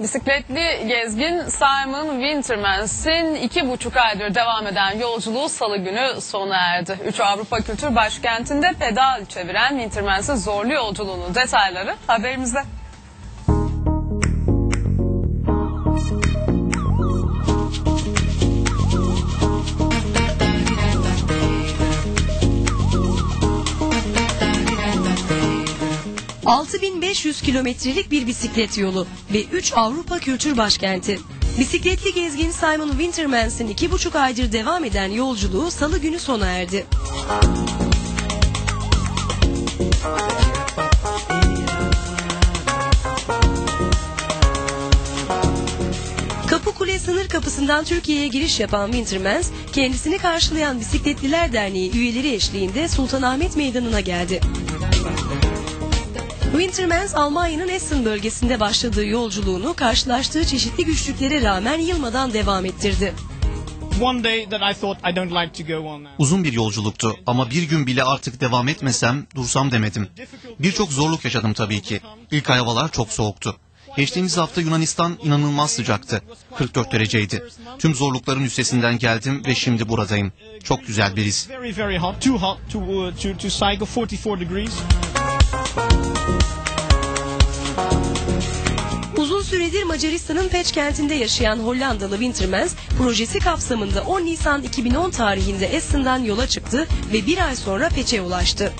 Bisikletli gezgin Simon Wintermans'in iki buçuk aydır devam eden yolculuğu salı günü sona erdi. Üç Avrupa Kültür Başkenti'nde pedal çeviren Wintermans'in zorlu yolculuğunun detayları haberimizde. 6500 kilometrelik bir bisiklet yolu ve 3 Avrupa kültür başkenti. Bisikletli gezgin Simon Wintermans'in iki buçuk aydır devam eden yolculuğu salı günü sona erdi. Kapıkule sınır kapısından Türkiye'ye giriş yapan Wintermans, kendisini karşılayan Bisikletliler Derneği üyeleri eşliğinde Sultanahmet Meydanı'na geldi. Wintermans Almanya'nın Essen bölgesinde başladığı yolculuğunu karşılaştığı çeşitli güçlüklere rağmen yılmadan devam ettirdi. Uzun bir yolculuktu ama bir gün bile artık devam etmesem, dursam demedim. Birçok zorluk yaşadım tabii ki. İlk ay havalar çok soğuktu. Geçtiğimiz hafta Yunanistan inanılmaz sıcaktı. 44 dereceydi. Tüm zorlukların üstesinden geldim ve şimdi buradayım. Çok güzel bir his. Süredir Macaristan'ın Peç kentinde yaşayan Hollandalı Wintermans, projesi kapsamında 10 Nisan 2010 tarihinde Essen'den yola çıktı ve bir ay sonra Peç'e ulaştı.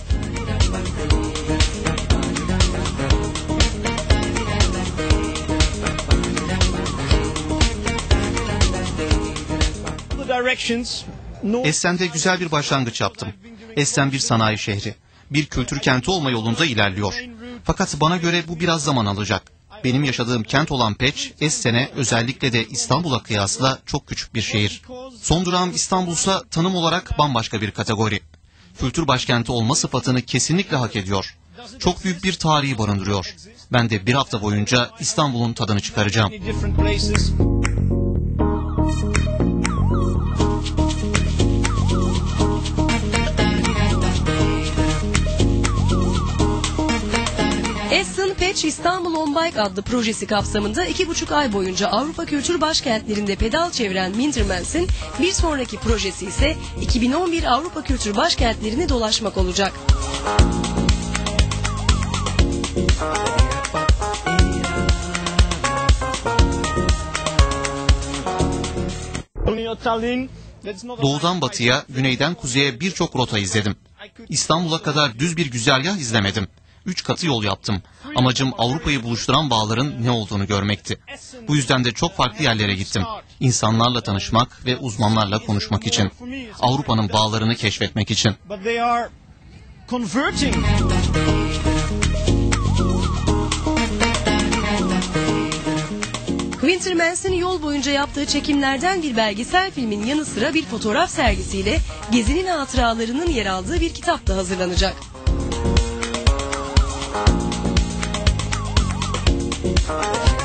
Essen'de güzel bir başlangıç yaptım. Essen bir sanayi şehri. Bir kültür kenti olma yolunda ilerliyor. Fakat bana göre bu biraz zaman alacak. Benim yaşadığım kent olan Peç, Essen'e özellikle de İstanbul'a kıyasla çok küçük bir şehir. Son durağım İstanbul'sa tanım olarak bambaşka bir kategori. Kültür başkenti olma sıfatını kesinlikle hak ediyor. Çok büyük bir tarihi barındırıyor. Ben de bir hafta boyunca İstanbul'un tadını çıkaracağım. Essen Peç İstanbul On Bike adlı projesi kapsamında iki buçuk ay boyunca Avrupa kültür başkentlerinde pedal çeviren Wintermans'in bir sonraki projesi ise 2011 Avrupa kültür başkentlerini dolaşmak olacak. Doğudan batıya, güneyden kuzeye birçok rota izledim. İstanbul'a kadar düz bir güzergah izlemedim. Üç katı yol yaptım. Amacım Avrupa'yı buluşturan bağların ne olduğunu görmekti. Bu yüzden de çok farklı yerlere gittim. İnsanlarla tanışmak ve uzmanlarla konuşmak için. Avrupa'nın bağlarını keşfetmek için. Converting. Wintermans'in yol boyunca yaptığı çekimlerden bir belgesel filmin yanı sıra bir fotoğraf sergisiyle gezinin hatıralarının yer aldığı bir kitap da hazırlanacak. Thank